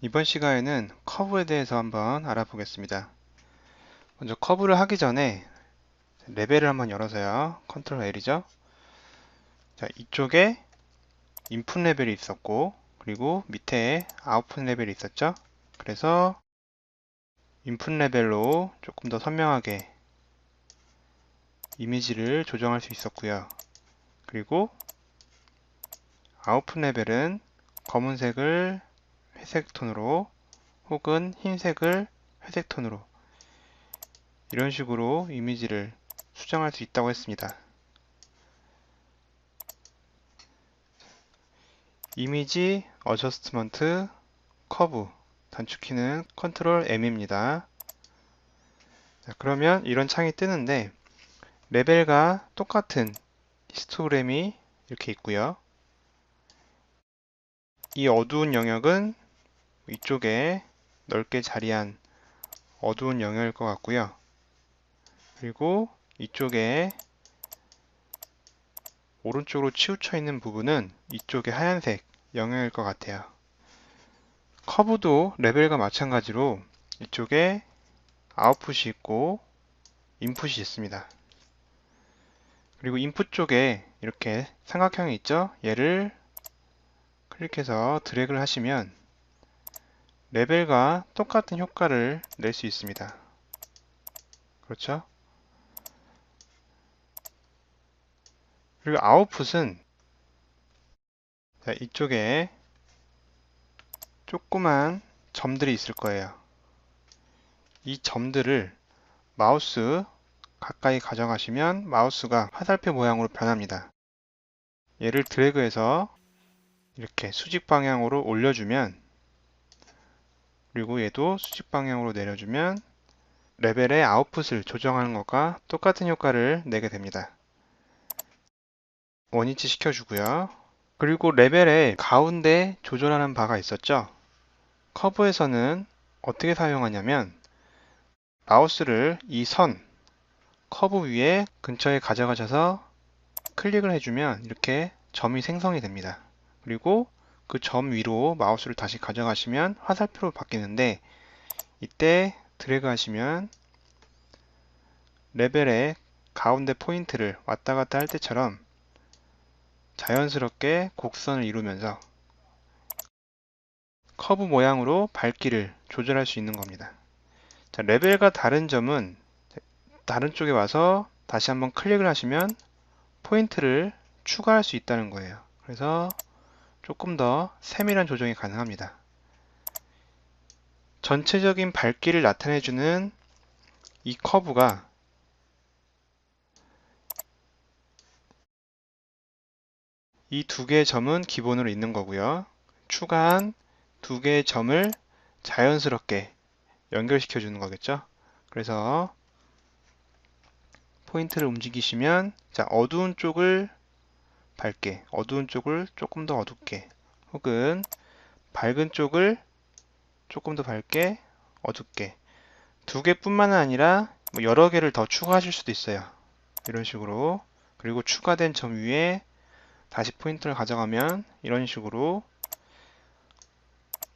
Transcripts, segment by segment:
이번 시간에는 커브에 대해서 한번 알아보겠습니다. 먼저 커브를 하기 전에 레벨을 한번 열어서요. 컨트롤 L이죠. 자, 이쪽에 인풋 레벨이 있었고 그리고 밑에 아웃풋 레벨이 있었죠. 그래서 인풋 레벨로 조금 더 선명하게 이미지를 조정할 수 있었고요. 그리고 아웃풋 레벨은 검은색을 회색 톤으로 혹은 흰색을 회색 톤으로 이런 식으로 이미지를 수정할 수 있다고 했습니다. 이미지 어저스트먼트 커브 단축키는 컨트롤 M입니다. 자, 그러면 이런 창이 뜨는데 레벨과 똑같은 히스토그램이 이렇게 있고요. 이 어두운 영역은 이쪽에 넓게 자리한 어두운 영역일 것 같고요. 그리고 이쪽에 오른쪽으로 치우쳐 있는 부분은 이쪽에 하얀색 영역일 것 같아요. 커브도 레벨과 마찬가지로 이쪽에 아웃풋이 있고 인풋이 있습니다. 그리고 인풋 쪽에 이렇게 삼각형이 있죠? 얘를 클릭해서 드래그를 하시면 레벨과 똑같은 효과를 낼 수 있습니다. 그렇죠? 그리고 아웃풋은 자, 이쪽에 조그만 점들이 있을 거예요. 이 점들을 마우스 가까이 가져가시면 마우스가 화살표 모양으로 변합니다. 얘를 드래그해서 이렇게 수직 방향으로 올려주면 그리고 얘도 수직 방향으로 내려주면 레벨의 아웃풋을 조정하는 것과 똑같은 효과를 내게 됩니다. 원위치 시켜주고요. 그리고 레벨의 가운데 조절하는 바가 있었죠. 커브에서는 어떻게 사용하냐면 마우스를 이 선, 커브 위에 근처에 가져가셔서 클릭을 해주면 이렇게 점이 생성이 됩니다. 그리고 그 점 위로 마우스를 다시 가져가시면 화살표로 바뀌는데 이때 드래그 하시면 레벨의 가운데 포인트를 왔다 갔다 할 때처럼 자연스럽게 곡선을 이루면서 커브 모양으로 밝기를 조절할 수 있는 겁니다. 자, 레벨과 다른 점은 다른 쪽에 와서 다시 한번 클릭을 하시면 포인트를 추가할 수 있다는 거예요. 그래서 조금 더 세밀한 조정이 가능합니다. 전체적인 밝기를 나타내주는 이 커브가 이 두 개의 점은 기본으로 있는 거고요. 추가한 두 개의 점을 자연스럽게 연결시켜 주는 거겠죠. 그래서 포인트를 움직이시면 자 어두운 쪽을 밝게, 어두운 쪽을 조금 더 어둡게, 혹은 밝은 쪽을 조금 더 밝게, 어둡게 두 개뿐만 아니라 뭐 여러 개를 더 추가하실 수도 있어요. 이런 식으로 그리고 추가된 점 위에 다시 포인트를 가져가면 이런 식으로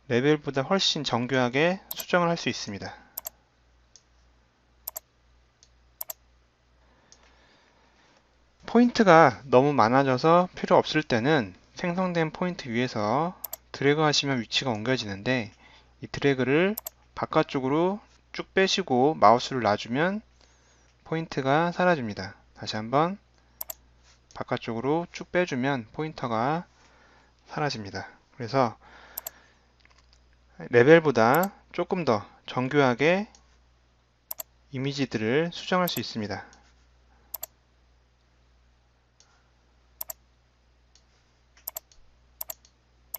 레벨보다 훨씬 정교하게 수정을 할 수 있습니다. 포인트가 너무 많아져서 필요 없을 때는 생성된 포인트 위에서 드래그 하시면 위치가 옮겨지는데 이 드래그를 바깥쪽으로 쭉 빼시고 마우스를 놔주면 포인트가 사라집니다. 다시 한번 바깥쪽으로 쭉 빼주면 포인터가 사라집니다. 그래서 레벨보다 조금 더 정교하게 이미지들을 수정할 수 있습니다.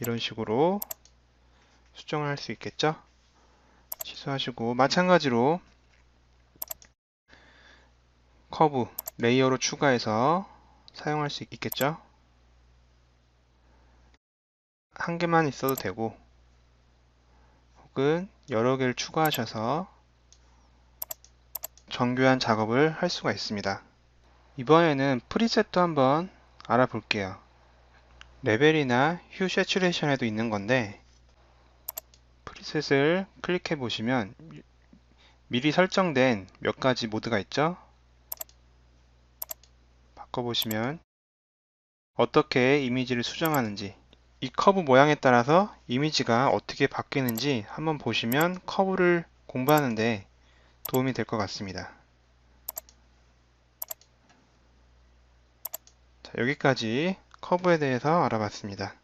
이런 식으로 수정을 할 수 있겠죠? 취소하시고 마찬가지로 커브 레이어로 추가해서 사용할 수 있겠죠? 한 개만 있어도 되고 혹은 여러 개를 추가하셔서 정교한 작업을 할 수가 있습니다. 이번에는 프리셋도 한번 알아볼게요. 레벨이나 휴 세츄레이션에도 있는 건데 슬슬 클릭해 보시면 미리 설정된 몇 가지 모드가 있죠? 바꿔보시면 어떻게 이미지를 수정하는지 이 커브 모양에 따라서 이미지가 어떻게 바뀌는지 한번 보시면 커브를 공부하는데 도움이 될 것 같습니다. 자, 여기까지 커브에 대해서 알아봤습니다.